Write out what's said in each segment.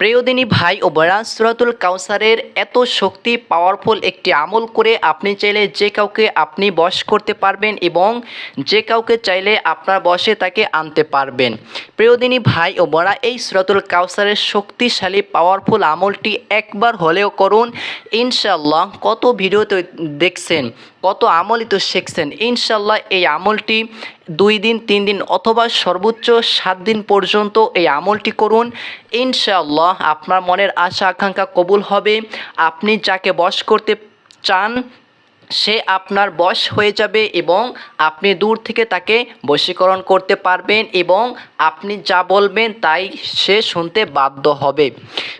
প্রিয়দিনী ভাই ও বোনা সুরাতুল কাউসারের এত শক্তি পাওয়ারফুল একটি আমল করে আপনি চাইলে যে কাউকে আপনি বশ করতে পারবেন এবং যে কাউকে চাইলে আপনার বসে তাকে আনতে পারবেন। প্রিয়দিনী ভাই ও বোনা এই সুরাতুল কাউসারের শক্তিশালী পাওয়ারফুল আমলটি একবার হলেও করুন। ইনশাল্লাহ কত ভিডিওতে দেখছেন, কত আমলই তো শিখছেন। ইনশাল্লাহ এই আমলটি দুই দিন, তিন দিন অথবা সর্বোচ্চ সাত দিন পর্যন্ত এই আমলটি করুন। ইনশাআল্লাহ আপনার মনের আশা আকাঙ্ক্ষা কবুল হবে। আপনি যাকে বশ করতে চান সে আপনার বশ হয়ে যাবে এবং আপনি দূর থেকে তাকে বশীকরণ করতে পারবেন এবং আপনি যা বলবেন তাই সে শুনতে বাধ্য হবে।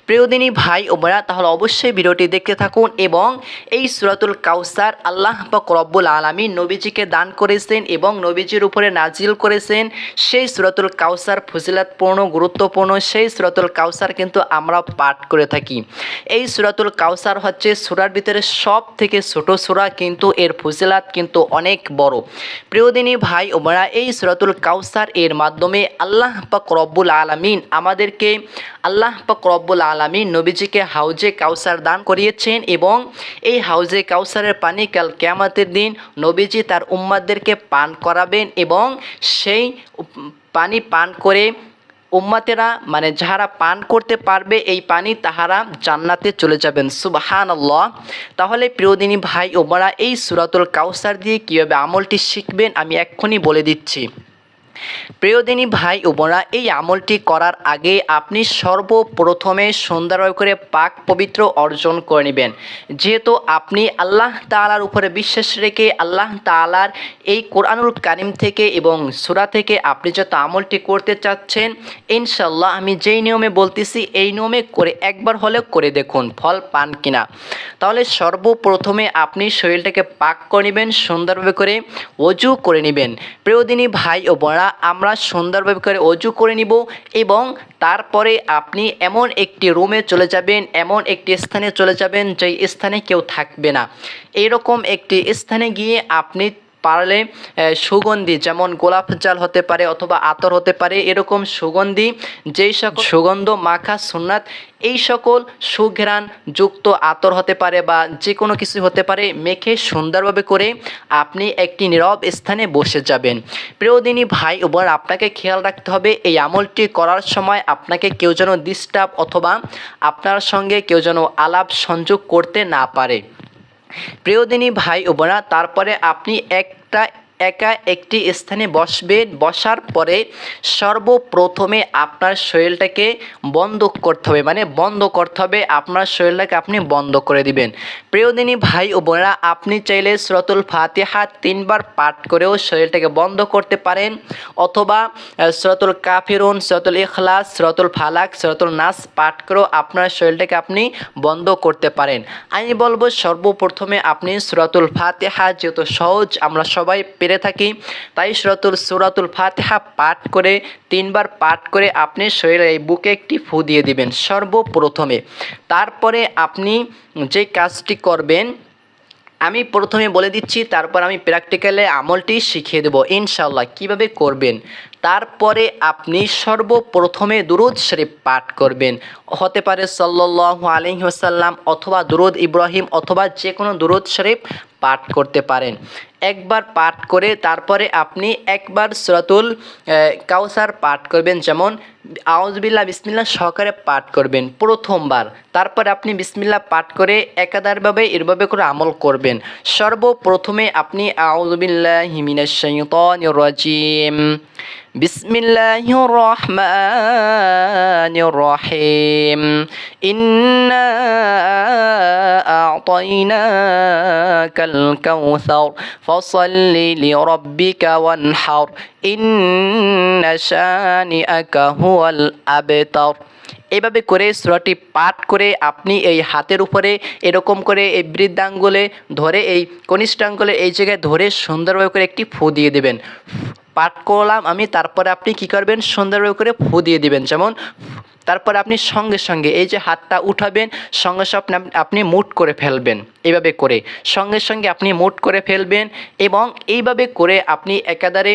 প্রিয়দিনী ভাই ও বোনেরা, তাহলে অবশ্যই ভিডিওটি দেখতে থাকুন এবং এই সুরাতুল কাউসার আল্লাহ পাক রব্বুল আলমী নবীজিকে দান করেছেন এবং নবীজির উপরে নাজিল করেছেন। সেই সুরাতুল কাউসার ফজিলাতপূর্ণ, গুরুত্বপূর্ণ, সেই সুরাতুল কাউসার কিন্তু আমরা পাঠ করে থাকি। এই সুরাতুল কাউসার হচ্ছে সুরার ভিতরে সব থেকে ছোট সুরা কিন্তু এর ফজিলাত কিন্তু অনেক বড়। প্রিয়দিনী ভাই ও বোনেরা, এই সুরাতুল কাউসার এর মাধ্যমে আল্লাহ পাক রব্বুল আলমিন আমাদেরকে, আল্লাহ পাক রব্বুল আলমিন নবীজিকে হাউজে কাউসার দান করিয়েছেন এবং এই হাউজে কাউসারের পানি কাল কেয়ামতের দিন নবীজি তার উম্মাদেরকে পান করাবেন এবং সেই পানি পান করে উম্মাতেরা মানে যাহারা পান করতে পারবে এই পানি, তাহারা জান্নাতে চলে যাবেন। সুবাহান আল্লাহ তাহলে প্রিয়দিনী ভাই ওমরা এই সুরাতুল কাউসার দিয়ে কীভাবে আমলটি শিখবেন, আমি এক্ষুনি বলে দিচ্ছি। প্রিয়দিনী ভাই ও বোনরা, এই আমলটি করার আগে আপনি সর্বপ্রথমে সুন্দরভাবে করে পাক পবিত্র অর্জন করে নেবেন। যেহেতু আপনি আল্লাহ তাআলার উপরে বিশ্বাস রেখে আল্লাহ তাআলার এই কোরআনুল কারিম থেকে এবং সুরা থেকে আপনি যত আমলটি করতে চাচ্ছেন ইনশাল্লাহ আমি যেই নিয়মে বলতেছি, এই নিয়মে করে একবার হলেও করে দেখুন, ফল পান কিনা। তাহলে সর্বপ্রথমে আপনি শরীরটাকে পাক করে নেবেন, সুন্দরভাবে করে অজু করে নেবেন। প্রিয়দিনী ভাই ও বোনরা আমরা সুন্দরভাবে করে অজু করে নিব এবং তারপরে আপনি এমন একটি রুমে চলে যাবেন, এমন একটি স্থানে চলে যাবেন যেই স্থানে কেউ থাকবে না। এরকম একটি স্থানে গিয়ে আপনি পারলে সুগন্ধি, যেমন গোলাপ জাল হতে পারে অথবা আতর হতে পারে, এরকম সুগন্ধি, যেই সকল সুগন্ধ, মাখা, সুন্নাত, এই সকল সুঘ্রাণ যুক্ত আতর হতে পারে বা যে কোনো কিছু হতে পারে, মেখে সুন্দরভাবে করে আপনি একটি নীরব স্থানে বসে যাবেন। প্রিয়দিনী ভাই ও বোন, আপনাকে খেয়াল রাখতে হবে, এই আমলটি করার সময় আপনাকে কেউ যেন ডিস্টার্ব অথবা আপনার সঙ্গে কেউ যেন আলাপ সংযোগ করতে না পারে। প্রিয়দিনী ভাই ও বোনা, তারপরে আপনি একটা একা একটি স্থানে বসবেন বসার পরে সর্বপ্রথমে আপনার শরীরটাকে বন্ধ করতে হবে। মানে বন্ধ করতে হবে, আপনার শরীরটাকে আপনি বন্ধ করে দিবেন। প্রিয়দিনী ভাই ও বোনেরা, আপনি চাইলে সুরতুল ফাতিহা তিনবার পাঠ করেও শরীরটাকে বন্ধ করতে পারেন। অথবা সুরতুল কাফিরুন, সুরতুল ইখলাস, সুরতুল ফালাক, সুরতুল নাস পাঠ করেও আপনার শরীরটাকে আপনি বন্ধ করতে পারেন। আমি বলব সর্বপ্রথমে আপনি সুরাতুল ফাতেহা, যেহেতু সহজ, আমরা সবাই পেরে থাকি। তাই সুরাতুল সুরাতুল ফাতেহা পাঠ করে, তিনবার পাঠ করে আপনি শরীরে এই বুকে একটি ফু দিয়ে দিবেন, সর্বপ্রথমে। তারপরে আপনি যে কাজটি করবেন, আমি প্রথমে বলে দিচ্ছি, তারপর আমি প্র্যাকটিক্যালে আমলটি শিখিয়ে দেবো ইনশাল্লাহ কীভাবে করবেন? তারপরে আপনি সর্বপ্রথমে দুরুদ শরীফ পাঠ করবেন। হতে পারে সাল্লাহ আলহি আসাল্লাম অথবা দুরুদ ইব্রাহিম অথবা যে কোনো দুরুদ শরীফ পাঠ করতে পারেন। একবার পাঠ করে তারপরে আপনি একবার সুরাতুল কাউসার পাঠ করবেন। যেমন আউজবিল্লা বিসমিল্লা সহকারে পাঠ করবেন প্রথমবার। তারপরে আপনি বিসমিল্লা পাঠ করে একাধারভাবে এরভাবে করে আমল করবেন। সর্বপ্রথমে আপনি আউজবিল্লা হিমিনা রাজিম। বিসমিল্লাহির রহমানির রহিম ইন্না আ'তাইনাকাল কাউসার ফসল্লি লিরাব্বিকা ওয়ানহার। ইন্না শানিআকা হুয়াল আবতার। এভাবে করে সুরাটি পাঠ করে আপনি এই হাতের উপরে এরকম করে এই বৃদ্ধাঙ্গুলে ধরে এই কনিষ্ঠাঙ্গুলে এই জায়গায় ধরে সুন্দরভাবে করে একটি ফু দিয়ে দেবেন। পাঠ করলাম, আমি তারপরে আপনি কি করবেন? সুন্দরভাবে করে ফু দিয়ে দিবেন। যেমন তারপর আপনি সঙ্গে সঙ্গে এই যে হাতটা উঠাবেন, সঙ্গে সঙ্গে আপনি মুট করে ফেলবেন। এইভাবে করে সঙ্গে সঙ্গে আপনি মুট করে ফেলবেন এবং এইভাবে করে আপনি একাধারে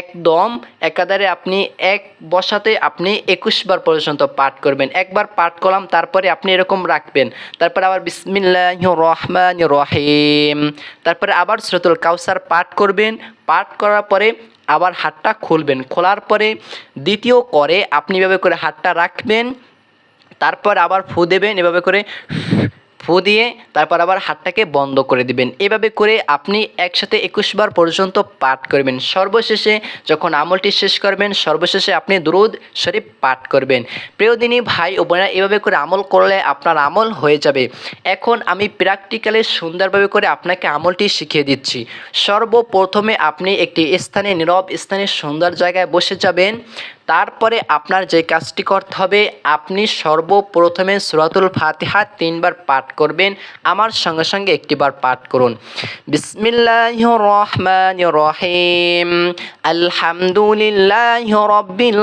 একদম, একাধারে আপনি এক বসাতে আপনি একুশ বার পর্যন্ত পাঠ করবেন। একবার পাঠ করলাম, তারপরে আপনি এরকম রাখবেন। তারপরে আবার বিসমিল্লাহ রহমান রহিম। তারপরে আবার সুরতুল কাউসার পাঠ করবেন। পাঠ করার পরে আবার হাতটা খুলবেন। খোলার পরে দ্বিতীয় করে আপনি এভাবে করে হাতটা রাখবেন, তারপর আবার ফু দেবেন, এভাবে করে ফু দিয়ে তারপর আবার হাতটাকে বন্ধ করে দিবেন। এভাবে করে আপনি একসাথে একুশ বার পর্যন্ত পাঠ করবেন। সর্বশেষে যখন আমলটি শেষ করবেন, সর্বশেষে আপনি দুরুদ শরীফ পাঠ করবেন। প্রিয়দিনী ভাই ও বোনেরা, এভাবে করে আমল করলে আপনার আমল হয়ে যাবে। এখন আমি প্র্যাকটিক্যালি সুন্দরভাবে করে আপনাকে আমলটি শিখিয়ে দিচ্ছি। সর্বপ্রথমে আপনি একটি স্থানে, নীরব স্থানে সুন্দর জায়গায় বসে যাবেন। তারপরে আপনার যে কাজটি করতে হবে, আপনি সর্বপ্রথমে সুরাতুল ফাতিহা তিনবার পাঠ করবেন। আমার সঙ্গে সঙ্গে একটিবার পাঠ করুন। বিসমিল্লাহ রহমান রহিম। আলহামদুলিল্লাহ রব্বিল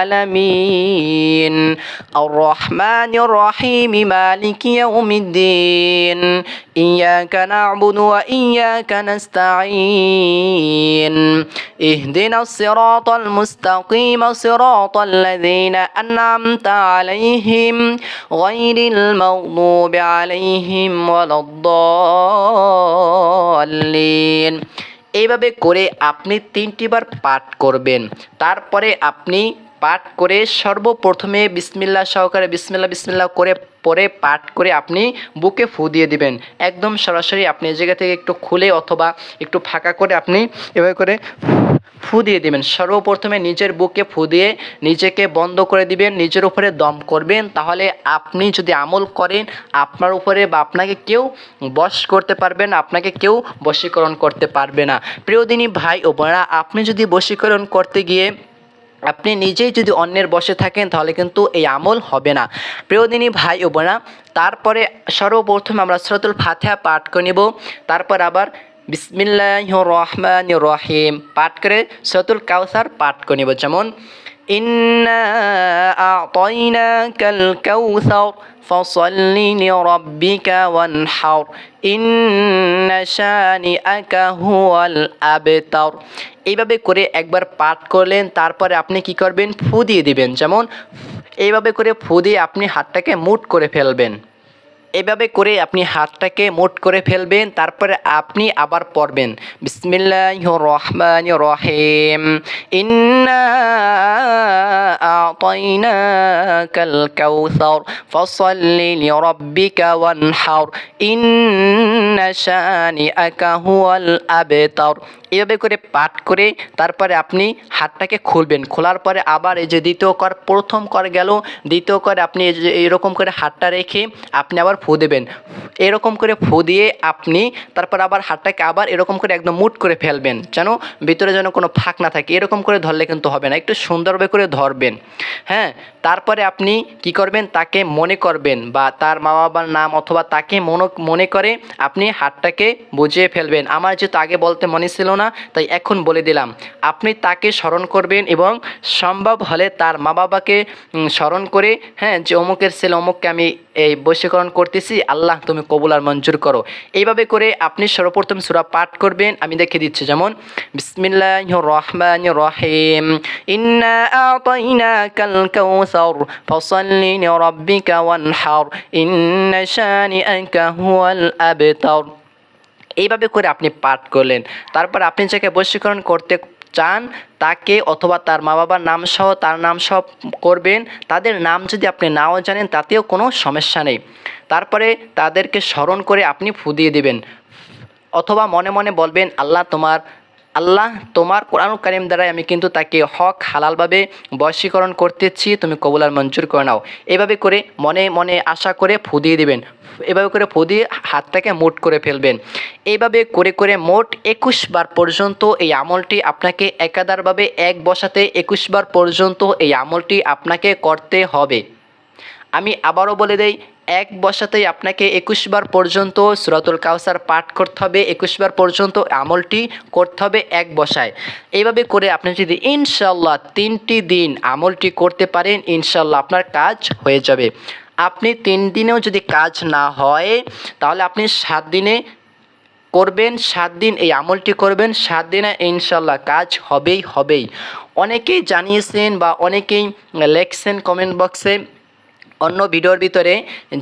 আলামিন। রহমান রহিম। মালিক ইয়াউমিদ্দিন। ইyyaka না'বুদু ওয়া ইyyaka নাস্তাঈন। ইহদিনাস সিরাতাল মুস্তাকিম। صراط الذين أنعمت عليهم غير المغضوب عليهم ولا الضالين এইভাবে করে আপনি তিনটিবার পাঠ করবেন তারপরে আপনি পাঠ করে সর্বপ্রথমে বিসমিল্লা সহকারে বিসমিল্লা বিসমিল্লা করে পরে পাঠ করে আপনি বুকে ফু দিয়ে দিবেন। একদম সরাসরি আপনি এই জায়গা থেকে একটু খুলে অথবা একটু ফাঁকা করে আপনি এভাবে করে ফু দিয়ে দিবেন। সর্বপ্রথমে নিজের বুকে ফু দিয়ে নিজেকে বন্ধ করে দিবেন, নিজের উপরে দম করবেন। তাহলে আপনি যদি আমল করেন, আপনার উপরে বা আপনাকে কেউ বশ করতে পারবেন আপনাকে কেউ বশীকরণ করতে পারবে না। প্রিয়দিনী ভাই ও বোনেরা, আপনি যদি বশীকরণ করতে গিয়ে আপনি নিজেই যদি অন্যের বসে থাকেন তাহলে কিন্তু এই আমল হবে না প্রিয়দিনী ভাই ও বোনা তারপরে সর্বপ্রথম আমরা সরতুল ফাতিহা পাঠ করে নেব তারপর আবার বিসমিল্লাহ রহমান রহিম পাঠ করে সরতুল কাউসার পাঠ করে নেব যেমন ইন্না আতাইনাকাল কাউসার فصل لربك وانحر إن شانئك هو الأبتر এইভাবে করে একবার পাঠ করলেন, তারপরে আপনি কি করবেন? ফু দিয়ে দিবেন। যেমন, এইভাবে করে ফু দিয়ে আপনি হাতটাকে মুট করে ফেলবেন। এভাবে করে আপনি হাতটাকে মোট করে ফেলবেন, তারপরে আপনি আবার পড়বেন। বিসমিল্লাহ রহমান রহিম এভাবে করে পাঠ করে তারপরে আপনি হাতটাকে খুলবেন। খোলার পরে আবার এই যে দ্বিতীয় কর, প্রথম কর গেল। দ্বিতীয় কর আপনি এই যে এরকম করে হাতটা রেখে আপনি আবার ফু দেবেন। এরকম করে ফু দিয়ে আপনি তারপর আবার হাতটাকে আবার এরকম করে একদম মুট করে ফেলবেন, যেন ভিতরে যেন কোনো ফাঁক না থাকে। এরকম করে ধরলে কিন্তু হবে না, একটু সুন্দরভাবে করে ধরবেন। হ্যাঁ তারপরে আপনি কি করবেন? তাকে মনে করবেন বা তার মা বাবার নাম অথবা তাকে মনে মনে করে আপনি হাতটাকে বুঝিয়ে ফেলবেন। আমার যেহেতু আগে বলতে মনে ছিল না, তাই এখন বলে দিলাম। আপনি তাকে স্মরণ করবেন এবং সম্ভব হলে তার মা বাবাকে স্মরণ করে হ্যাঁ যে অমুকের ছেলে, অমুককে আমি এই বশীকরণ করতেছি, আল্লাহ তুমি কবুল আর মঞ্জুর করো। এইভাবে করে আপনি সর্বপ্রথম সুরা পাঠ করবেন, আমি দেখে দিচ্ছি। যেমন বিসমিল্লাহ রহমান রহিম, ইন্না আতাইনাকাল কাউসার, ফসল্লি লিরাব্বিকা ওয়ানহার, ইন্না শানিআকা হুয়াল আবতার। এইভাবে করে আপনি পাঠ করলেন। তারপর আপনি যাকে বশীকরণ করতে চান, তাকে অথবা তার মা বাবার নাম সহ তার নাম সহ করবেন। তাদের নাম যদি আপনি নাও জানেন, তাতেও কোনো সমস্যা নেই। তারপরে তাদেরকে স্মরণ করে আপনি ফু দিয়ে দেবেন। অথবা মনে মনে বলবেন, আল্লাহ তোমার আল্লাহ তোমার কোরআন কারিম দ্বারাই আমি কিন্তু তাকে হক, হালালভাবে বয়সীকরণ করতেছি। তুমি কবুল আর মঞ্জুর করে নাও। এভাবে করে মনে মনে আশা করে ফু দিয়ে দিবেন। এভাবে করে ফু দিয়ে হাতটাকে মোট করে ফেলবেন। এইভাবে করে করে মোট একুশ বার পর্যন্ত এই আমলটি আপনাকে একাধারভাবে এক বসাতে একুশ বার পর্যন্ত এই আমলটি আপনাকে করতে হবে। আমি আবারও বলে দেই এক বসাতেই আপনাকে একুশবার পর্যন্ত সুরাতুল কাউসার পাঠ করতে হবে একুশবার পর্যন্ত আমলটি করতে হবে এক বসায়। এইভাবে করে আপনি যদি ইনশাল্লাহ তিনটি দিন আমলটি করতে পারেন ইনশাল্লাহ আপনার কাজ হয়ে যাবে। আপনি তিন দিনেও যদি কাজ না হয়, তাহলে আপনি সাত দিনে করবেন, সাত দিন এই আমলটি করবেন, সাত দিনে ইনশাল্লাহ কাজ হবেই হবেই। অনেকেই জানিয়েছেন বা অনেকেই লেখছেন কমেন্ট বক্সে অন্য ভিডিওর ভিতরে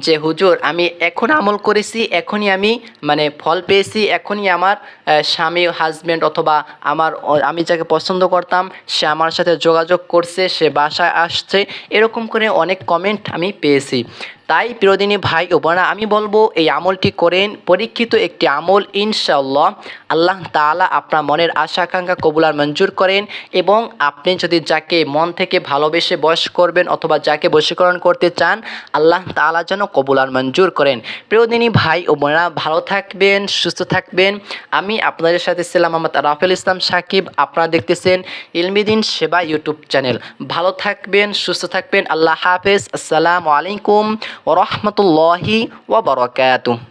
যে হুজুর, আমি এখন আমল করেছি, এখনই আমি মানে ফল পেয়েছি, এখনই আমার স্বামী হাজব্যান্ড অথবা আমার আমি যাকে পছন্দ করতাম, সে আমার সাথে যোগাযোগ করছে, সে বাসায় আসছে, এরকম করে অনেক কমেন্ট আমি পেয়েছি। তাই প্রিয়দিনী ভাই ও বোনা আমি বলব এই আমলটি করেন, পরীক্ষিত একটি আমল, ইনশাআল্লাহ। আল্লাহ তাআলা আপনার মনের আশা আকাঙ্ক্ষা কবুলার মঞ্জুর করেন এবং আপনি যদি যাকে মন থেকে ভালোবেসে বয়স করবেন অথবা যাকে বশীকরণ করতে চান, আল্লাহ তাআলা যেন কবুলার মঞ্জুর করেন। প্রিয়দিনী ভাই ও বোনেরা, ভালো থাকবেন, সুস্থ থাকবেন। আমি আপনাদের সাথে ছিলাম মোহাম্মদ রাফেল ইসলাম সাকিব। আপনারা দেখতেছেন ইলমিদিন সেবা ইউটিউব চ্যানেল। ভালো থাকবেন, সুস্থ থাকবেন। আল্লাহ হাফেজ। আসসালামু আলাইকুম ورحمة الله وبركاته.